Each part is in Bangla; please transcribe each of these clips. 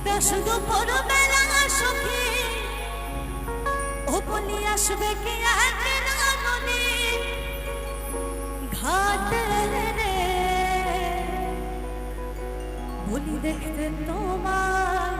উদাস দুপুর বেলা সখী। ওপনি আসবে কি রাগনে ঘাট রে। বলি দেখতে তোমার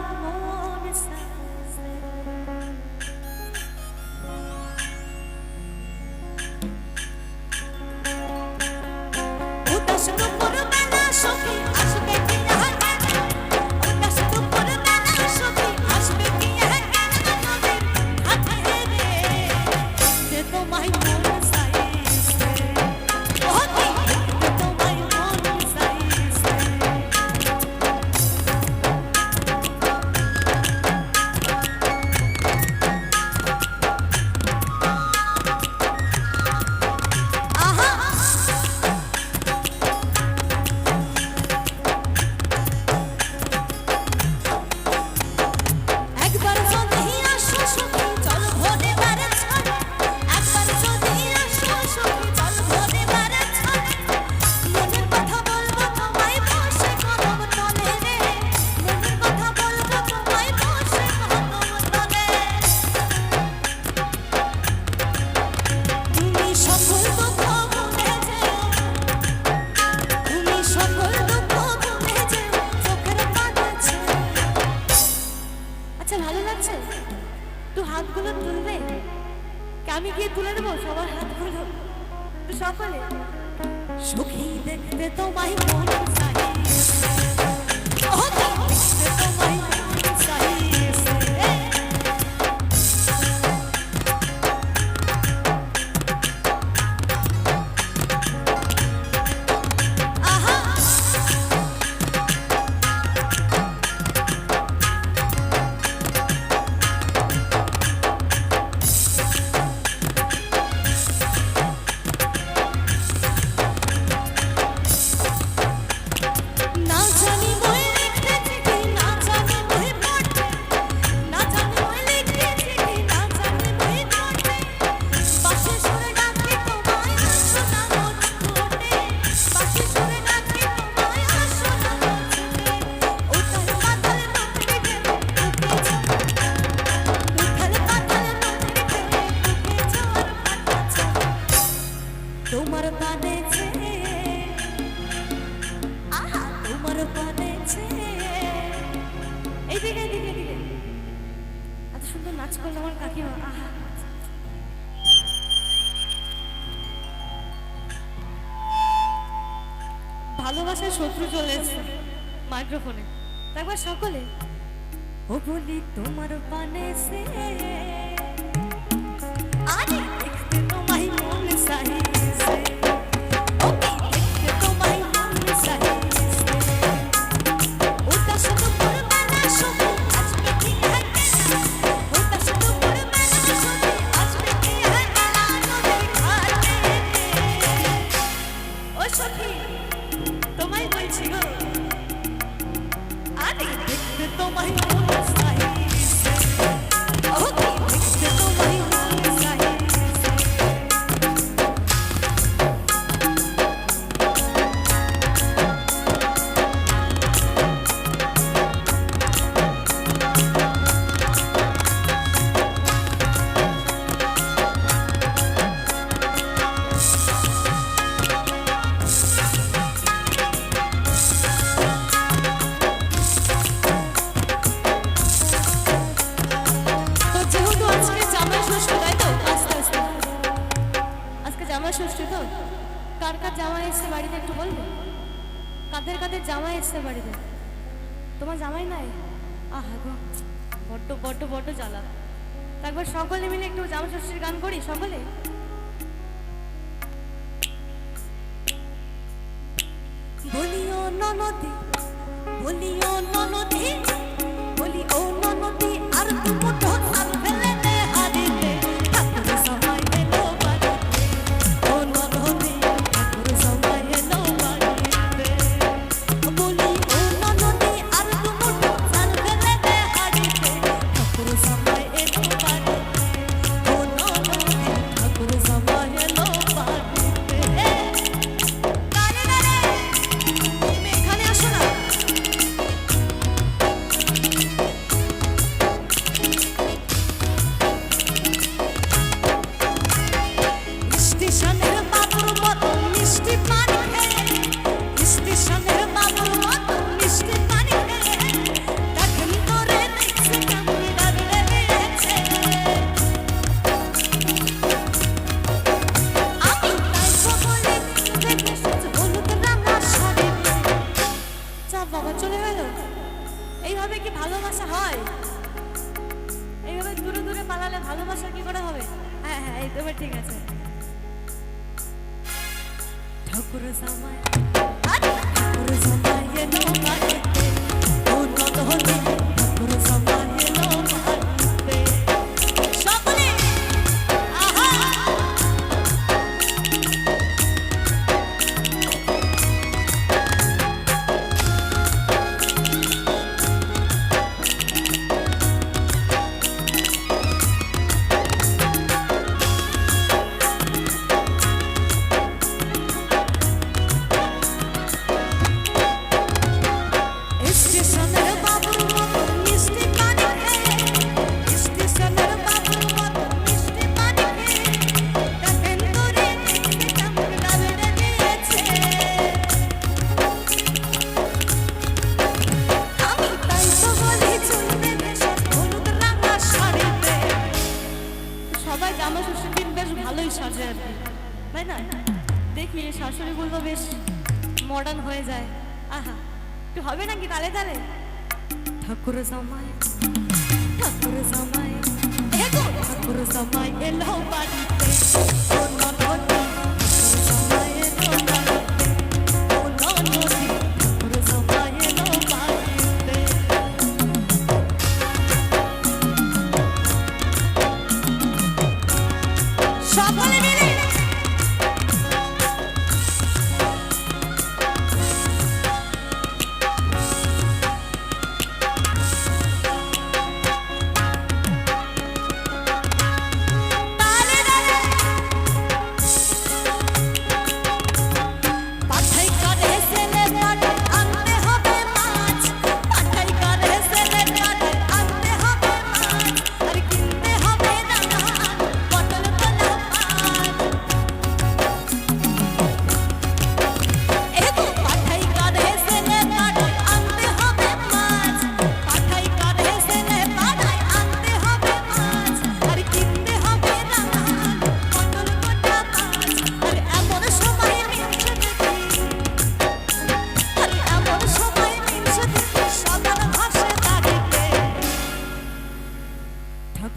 দেখতে তোমায় মনে ভাষায় শত্রু চলে এসছে। মাইক্রোফোনে। তারপর সকলে ও বলি তোমার পানে সে আরে আসতে পারি না তোমার জামাই নাই? আহা বড্ড বড্ড বড্ড জ্বালা। একবার সকলে মিলে একটু জামা ষষ্ঠীর গান করি, সকলে? বলিও ননদে বলিও ননদে বলি ও ননদে, আর তুমি এইভাবে কি ভালোবাসা হয়? এইভাবে দূরে দূরে পালালে ভালোবাসা কি করে হবে? হ্যাঁ হ্যাঁ এই তোমার ঠিক আছে। ঠাকুর সময় ঠাকুর সময় হতে ठाकुर समाय ठाकुर समाय ठाकुर समाय एलो बाड़ी पे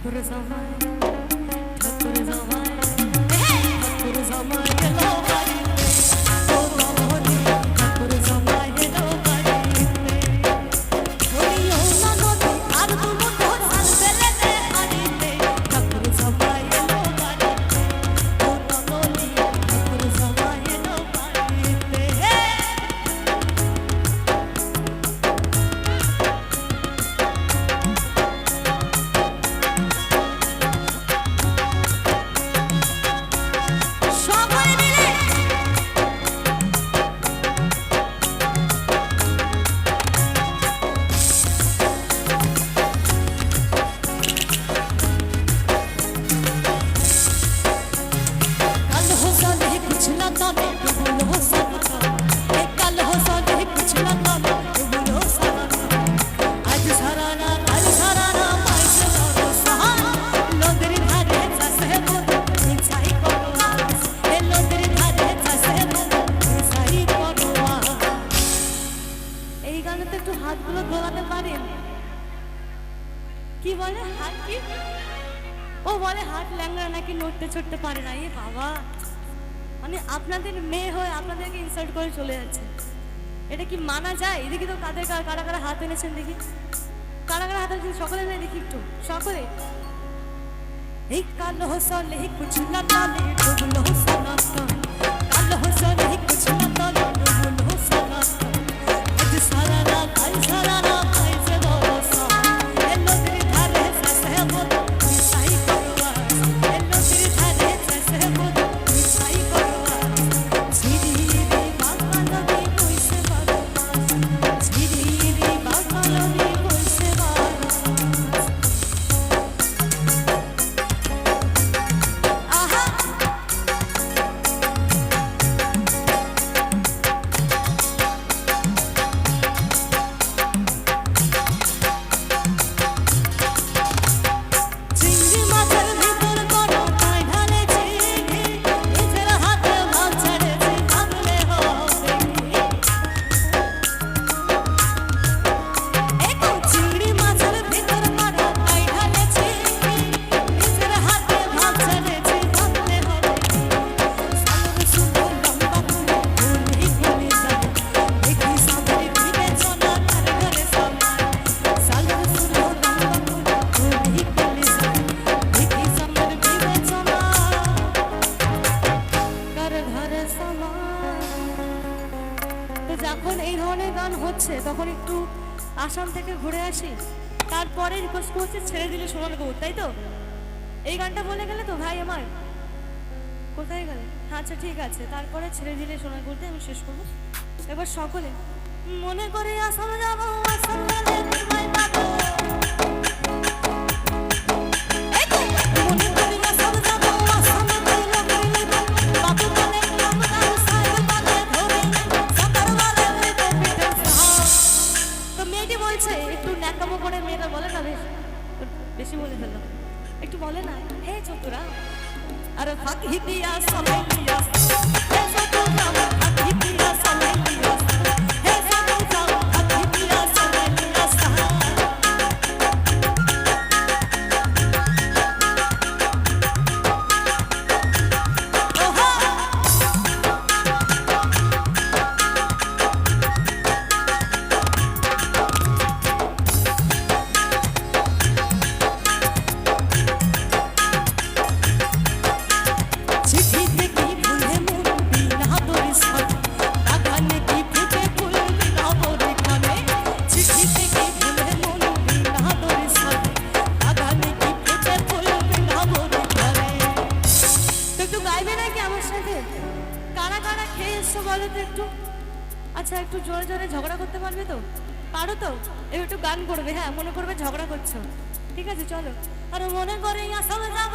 Resolve. হাত কি ও বলে হাত ল্যাংড়া নাকি নড়তে ছড়তে পারে না এ বাবা মানে আপনাদের মেয়ে হয়ে আপনাদেরকে ইনসাল্ট করে চলে যাচ্ছে এটা কি মানা যায় এদিকে তো কাদের কারা কারা হাত এনেছেন দেখি কারা কারা হাত এনেছেন সকলে নেই দেখি একটু সকলে এই কালো সলে কুচুলা তালে ডুবলো সোনা কালো সলে আসাম থেকে ঘুরে আসি। তারপরে রিকোয়েস্ট করছি, ছেড়ে দিলে সোনাল গৌর তাই তো? এই গানটা বলে গেলে তো ভাই আমার। কোথায় গেলে? আচ্ছা ঠিক আছে। তারপরে ছেড়ে দিলে সোনাল গৌরতে আমি শেষ করব। এবার সকলে, মনে করে আসাম যাব, আসাম করে মেয়েটা বলে না বেশ বেশি বলে ফেললাম একটু বলে না। হে চতুরা আরে ফাঁকি দিয়া সবাই দিয়া আচ্ছা একটু জোরে জোরে ঝগড়া করতে পারবে তো? পারো তো? একটু গান করবে হ্যাঁ মনে করবে ঝগড়া করছ। ঠিক আছে, চলো। আর মনে করে আসলে যাব।